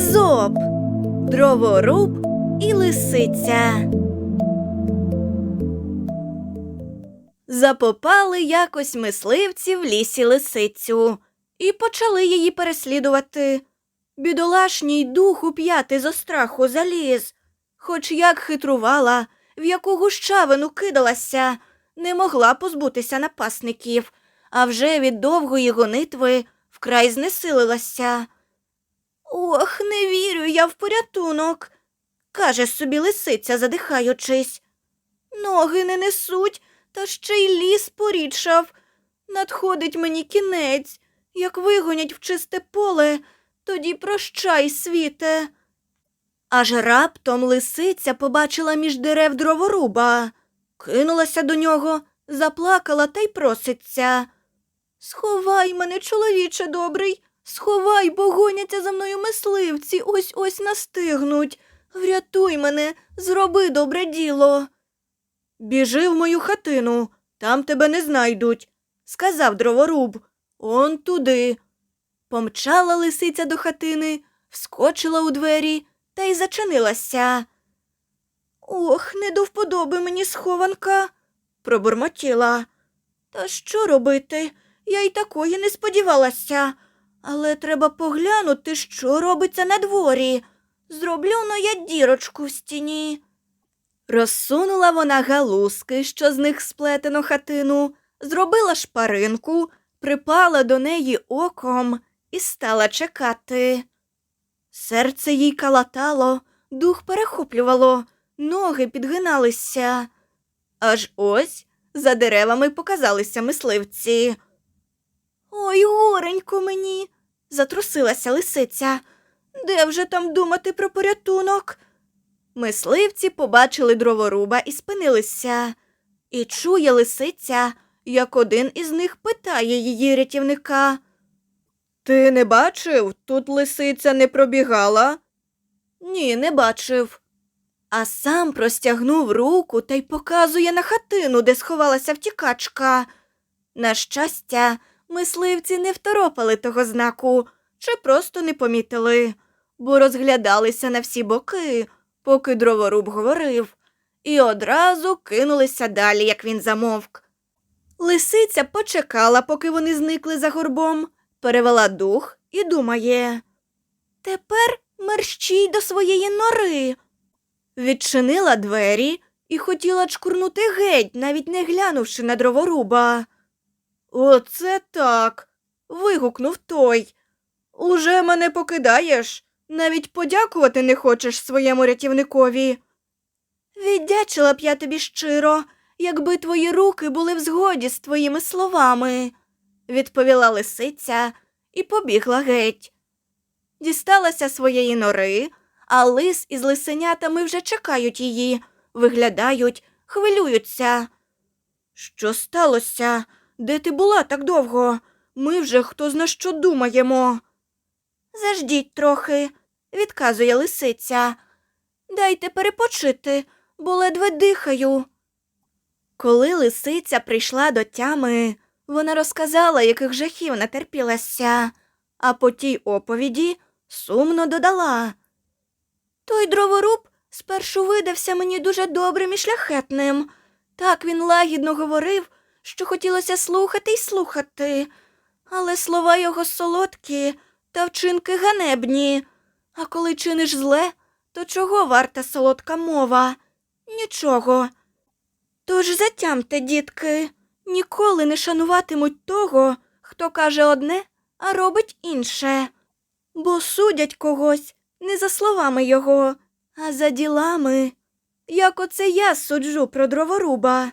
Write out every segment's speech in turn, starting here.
Езоп, дроворуб і лисиця. Запопали якось мисливці в лісі лисицю і почали її переслідувати. Бідолашній дух у п'яти зо страху заліз, хоч як хитрувала, в яку гущавину кидалася, не могла позбутися напасників, а вже від довгої гонитви вкрай знесилилася. Ох, не вірю я в порятунок, каже собі лисиця, задихаючись. Ноги не несуть, та ще й ліс порідшав. Надходить мені кінець, як вигонять в чисте поле, тоді прощай, світе. Аж раптом лисиця побачила між дерев дроворуба, кинулася до нього, заплакала та й проситься. Сховай мене, чоловіче добрий, сховай, бо гоняться за мною мисливці, ось ось настигнуть. Врятуй мене, зроби добре діло. Біжи в мою хатину, там тебе не знайдуть, сказав дроворуб. Он туди. Помчала лисиця до хатини, вскочила у двері та й зачинилася. Ох, не до вподоби мені схованка, пробурмотіла. Та що робити? Я й такої не сподівалася. Але треба поглянути, що робиться на дворі. Зроблю но я дірочку в стіні. Розсунула вона галузки, що з них сплетено хатину, зробила шпаринку, припала до неї оком і стала чекати. Серце їй калатало, дух перехоплювало, ноги підгиналися. Аж ось за деревами показалися мисливці. Ой, горенько мені, затрусилася лисиця. Де вже там думати про порятунок? Мисливці побачили дроворуба і спинилися. І чує лисиця, як один із них питає її рятівника. Ти не бачив, тут лисиця не пробігала? Ні, не бачив. А сам простягнув руку та й показує на хатину, де сховалася втікачка. На щастя, мисливці не второпали того знаку чи просто не помітили, бо розглядалися на всі боки, поки дроворуб говорив, і одразу кинулися далі, як він замовк. Лисиця почекала, поки вони зникли за горбом, перевела дух і думає. Тепер мерщій до своєї нори. Відчинила двері і хотіла чкурнути геть, навіть не глянувши на дроворуба. Оце так. вигукнув той. Уже мене покидаєш, навіть подякувати не хочеш своєму рятівникові. Віддячила б я тобі щиро, якби твої руки були в згоді з твоїми словами, відповіла лисиця і побігла геть. Дісталася своєї нори, а лис із лисенятами вже чекають її, виглядають, хвилюються. Що сталося? Де ти була так довго? Ми вже хто зна що думаємо. Заждіть трохи, відказує лисиця. Дайте перепочити, бо ледве дихаю. Коли лисиця прийшла до тями, вона розказала, яких жахів натерпілася, а по тій оповіді сумно додала. Той дроворуб спершу видався мені дуже добрим і шляхетним. Так він лагідно говорив, що хотілося слухати й слухати, але слова його солодкі та вчинки ганебні. А коли чиниш зле, то чого варта солодка мова? Нічого. Тож затямте, дітки, ніколи не шануватимуть того, хто каже одне, а робить інше, бо судять когось не за словами його, а за ділами, як оце я суджу про дроворуба.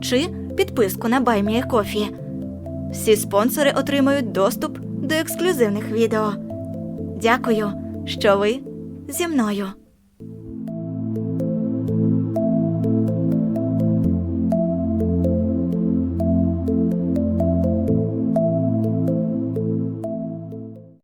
чи підписку на Кофі. Всі спонсори отримають доступ до ексклюзивних відео. Дякую, що ви зі мною.